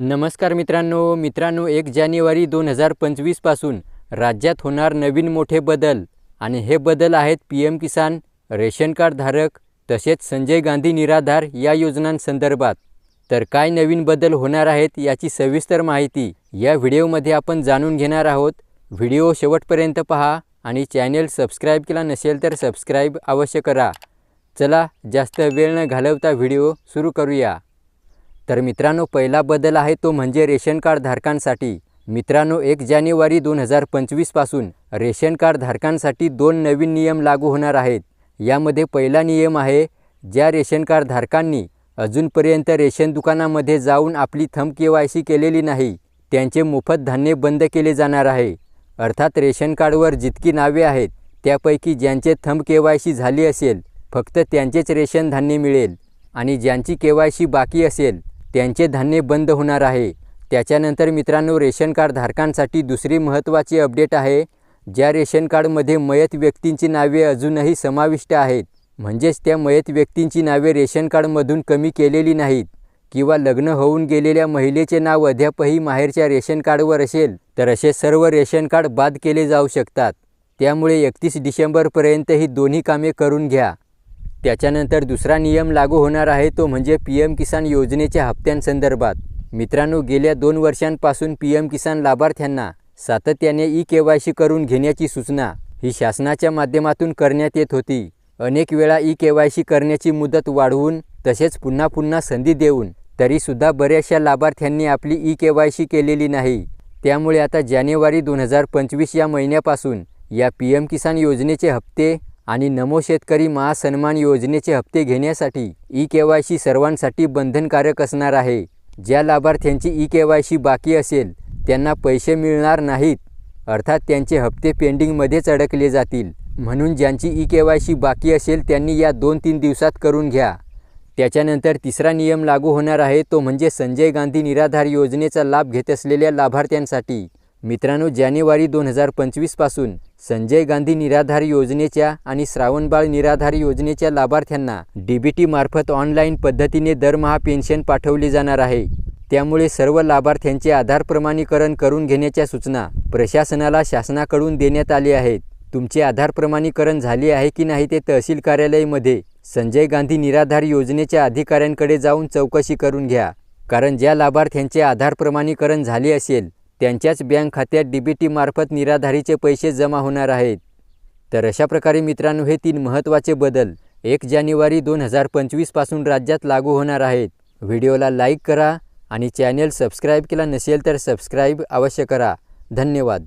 नमस्कार मित्रांनो मित्रांनो एक जानेवारी दोन हजार पंचवीसपासून राज्यात होणार नवीन मोठे बदल आणि हे बदल आहेत P M Kisan ration card धारक तसेच संजय गांधी निराधार या योजनांसंदर्भात. तर काय नवीन बदल होणार आहेत याची सविस्तर माहिती या व्हिडिओमध्ये आपण जाणून घेणार आहोत. व्हिडिओ शेवटपर्यंत पहा आणि चॅनेल सबस्क्राईब केला नसेल तर सबस्क्राईब अवश्य करा. चला जास्त वेळ न घालवता व्हिडिओ सुरू करूया. तर मित्रांनो पहिला बदल आहे तो म्हणजे रेशन कार्ड धारकांसाठी. मित्रांनो एक जानेवारी दोन हजार पंचवीसपासून रेशन कार्ड धारकांसाठी दोन नवीन नियम लागू होणार आहेत. यामध्ये पहिला नियम आहे ज्या रेशन कार्ड धारकांनी अजूनपर्यंत रेशन दुकानामध्ये जाऊन आपली थंब के वाय सी केलेली नाही त्यांचे मोफत धान्य बंद केले जाणार आहे. अर्थात रेशन कार्डवर जितकी नावे आहेत त्यापैकी ज्यांचे थंब के वाय सी झाली असेल फक्त त्यांचेच रेशन धान्य मिळेल आणि ज्यांची के वाय सी बाकी असेल त्यांचे धान्य बंद होणार आहे. त्याच्यानंतर मित्रांनो रेशन कार्ड धारकांसाठी दुसरी महत्त्वाची अपडेट आहे. ज्या रेशन कार्डमध्ये मयत व्यक्तींची नावे अजूनही समाविष्ट आहेत. म्हणजेच त्या मयत व्यक्तींची नावे रेशन कार्डमधून कमी केलेली नाहीत. किंवा लग्न होऊन गेलेल्या महिलेचे नाव अद्यापही माहेरच्या रेशन कार्डवर असेल तर असे सर्व रेशन कार्ड बाद केले जाऊ शकतात. त्यामुळे एकतीस डिसेंबरपर्यंत ही दोन्ही कामे करून घ्या. त्याच्यानंतर दुसरा नियम लागू होणार आहे तो म्हणजे पी एम किसान योजनेच्या हप्त्यांसंदर्भात. मित्रांनो गेल्या दोन वर्षांपासून पी एम किसान लाभार्थ्यांना सातत्याने ई के वाय सी करून घेण्याची सूचना ही शासनाच्या माध्यमातून करण्यात येत होती. अनेक वेळा ई के वाय सी करण्याची मुदत वाढवून तसेच पुन्हा पुन्हा संधी देऊन तरीसुद्धा बऱ्याचशा लाभार्थ्यांनी आपली ई के वाय सी केलेली नाही. त्यामुळे आता जानेवारी दोन हजार पंचवीस या महिन्यापासून या पी एम किसान योजनेचे हप्ते आणि नमो शेतकरी महासन्मान योजनेचे हप्ते घेण्यासाठी ई के वाय सी सर्वांसाठी बंधनकारक असणार आहे. ज्या लाभार्थ्यांची ई के वाय सी बाकी असेल त्यांना पैसे मिळणार नाहीत. अर्थात त्यांचे हप्ते पेंडिंगमध्येच अडकले जातील. म्हणून ज्यांची ई के वाय सी बाकी असेल त्यांनी या दोन तीन दिवसात करून घ्या. त्याच्यानंतर तिसरा नियम लागू होणार आहे तो म्हणजे संजय गांधी निराधार योजनेचा लाभ घेत असलेल्या लाभार्थ्यांसाठी. मित्रांनो जानेवारी दोन हजार पंचवीसपासून संजय गांधी निराधार योजनेच्या आणि श्रावणबाळ निराधार योजनेच्या लाभार्थ्यांना डी बी मार्फत ऑनलाईन पद्धतीने दरमहा पेन्शन पाठवली जाणार आहे. त्यामुळे सर्व लाभार्थ्यांचे आधार प्रमाणीकरण करून घेण्याच्या सूचना प्रशासनाला शासनाकडून देण्यात आली आहेत. तुमचे आधार प्रमाणीकरण झाले आहे की नाही ते तहसील कार्यालयामध्ये संजय गांधी निराधार योजनेच्या अधिकाऱ्यांकडे जाऊन चौकशी करून घ्या. कारण ज्या लाभार्थ्यांचे आधार प्रमाणीकरण झाले असेल त्यांच्याच बँक खात्यात डी बी टीमार्फत निराधारीचे पैसे जमा होणार आहेत. तर अशा प्रकारे मित्रांनो हे तीन महत्त्वाचे बदल एक जानेवारी दोन हजार पंचवीसपासून राज्यात लागू होणार आहेत. व्हिडिओला लाईक करा आणि चॅनेल सबस्क्राईब केला नसेल तर सबस्क्राईब अवश्य करा. धन्यवाद.